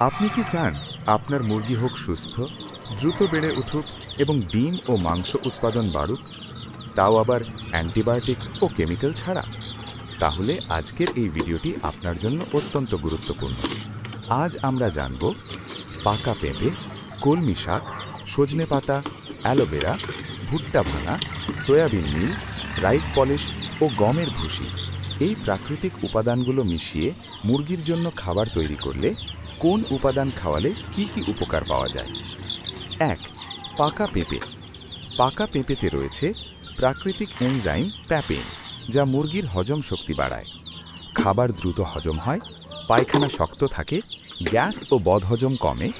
আপনি কি চান আপনার মুরগি হোক সুস্থ, দ্রুত বেড়ে উঠুক এবং ডিম ও মাংস উৎপাদন বাড়ুক, তাও আবার অ্যান্টিবায়োটিক ও কেমিক্যাল ছাড়া? তাহলে আজকের এই ভিডিওটি আপনার জন্য অত্যন্ত গুরুত্বপূর্ণ। আজ আমরা জানব পাকা পেঁপে, কলমি শাক, সজনে পাতা, অ্যালোভেরা, ভুট্টা ভাঙা, সয়াবিন মিল, রাইস পলিশ ও গমের ভুসি। এই প্রাকৃতিক উপাদানগুলো মিশিয়ে মুরগির জন্য খাবার তৈরি করলে কোন উপাদান খাওয়ালে কি কি উপকার পাওয়া যায়? এক, পাকা পেঁপে। পাকা পেঁপেতে রয়েছে প্রাকৃতিক এনজাইম প্যাপেন, যা মুরগির হজম শক্তি বাড়ায়। খাবার দ্রুত হজম হয়, পায়খানা শক্ত থাকে, গ্যাস ও বদহজম কমে,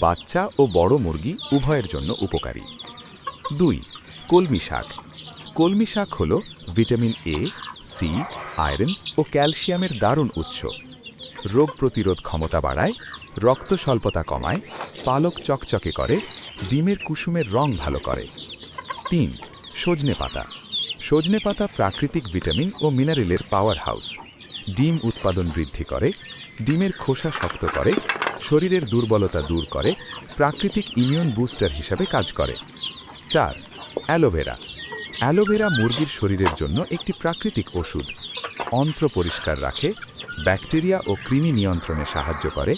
বাচ্চা ও বড় মুরগি উভয়ের জন্য উপকারী। দুই, কলমি শাক। কলমি শাক হল ভিটামিন এ, সি, আয়রন ও ক্যালসিয়ামের দারুণ উৎস। রোগ প্রতিরোধ ক্ষমতা বাড়ায়, রক্ত স্বল্পতা কমায়, পালক চকচকে করে, ডিমের কুসুমের রং ভালো করে। তিন, সজনে পাতা। সজনে পাতা প্রাকৃতিক ভিটামিন ও মিনারেলের পাওয়ার হাউস ডিম উৎপাদন বৃদ্ধি করে, ডিমের খোসা শক্ত করে, শরীরের দুর্বলতা দূর করে, প্রাকৃতিক ইমিউন বুস্টার হিসাবে কাজ করে। চার, অ্যালোভেরা। অ্যালোভেরা মুরগির শরীরের জন্য একটি প্রাকৃতিক ওষুধ। অন্ত্র পরিষ্কার রাখে ব্যাকটেরিয়া ও কৃমি নিয়ন্ত্রণে সাহায্য করে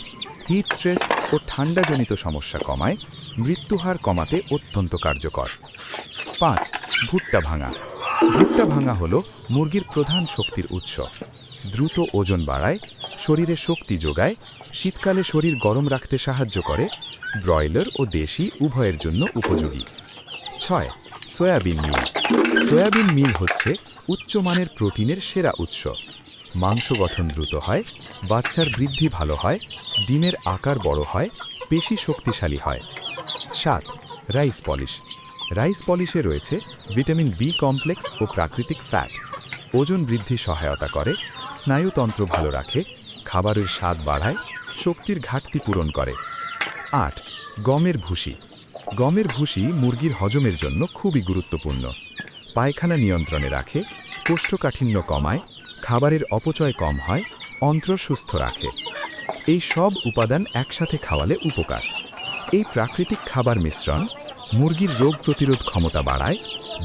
হিট স্ট্রেস ও ঠান্ডাজনিত সমস্যা কমায় মৃত্যুহার কমাতে অত্যন্ত কার্যকর। পাঁচ, ভুট্টা ভাঙা। ভুট্টা ভাঙা হল মুরগির প্রধান শক্তির উৎস। দ্রুত ওজন বাড়ায়, শরীরে শক্তি যোগায়, শীতকালে শরীর গরম রাখতে সাহায্য করে, ব্রয়লার ও দেশি উভয়ের জন্য উপযোগী। ছয়, সয়াবিন মিল। সয়াবিন মিল হচ্ছে উচ্চমানের প্রোটিনের সেরা উৎস। মাংস গঠন দ্রুত হয়, বাচ্চার বৃদ্ধি ভালো হয়, ডিমের আকার বড় হয়, পেশি শক্তিশালী হয়। সাত, রাইস পলিশ। রাইস পলিশে রয়েছে ভিটামিন বি কমপ্লেক্স ও প্রাকৃতিক ফ্যাট। ওজন বৃদ্ধি সহায়তা করে, স্নায়ুতন্ত্র ভালো রাখে, খাবারের স্বাদ বাড়ায়, শক্তির ঘাটতি পূরণ করে। আট, গমের ভুসি। গমের ভুসি মুরগির হজমের জন্য খুবই গুরুত্বপূর্ণ। পায়খানা নিয়ন্ত্রণে রাখে, কোষ্ঠকাঠিন্য কমায় খাবারের অপচয় কম হয়, অন্ত্র সুস্থ রাখে। এই সব উপাদান একসাথে খাওয়ালে উপকার। এই প্রাকৃতিক খাবার মিশ্রণ মুরগির রোগ প্রতিরোধ ক্ষমতা বাড়ায়,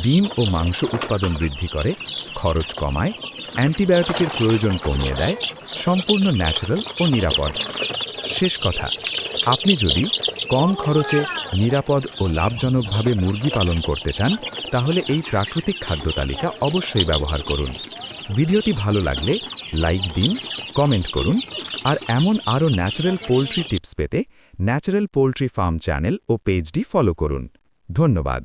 ডিম ও মাংস উৎপাদন বৃদ্ধি করে, খরচ কমায়, অ্যান্টিবায়োটিকের প্রয়োজন কমিয়ে দেয়, সম্পূর্ণ ন্যাচারাল ও নিরাপদ। শেষ কথা, আপনি যদি কম খরচে নিরাপদ ও লাভজনকভাবে মুরগি পালন করতে চান, তাহলে এই প্রাকৃতিক খাদ্য তালিকা অবশ্যই ব্যবহার করুন। ভিডিওটি ভালো লাগলে লাইক দিন, কমেন্ট করুন, আর এমন আরও ন্যাচারাল পোলট্রি টিপস পেতে ন্যাচারাল পোলট্রি ফার্ম চ্যানেল ও পেজটি ফলো করুন। ধন্যবাদ।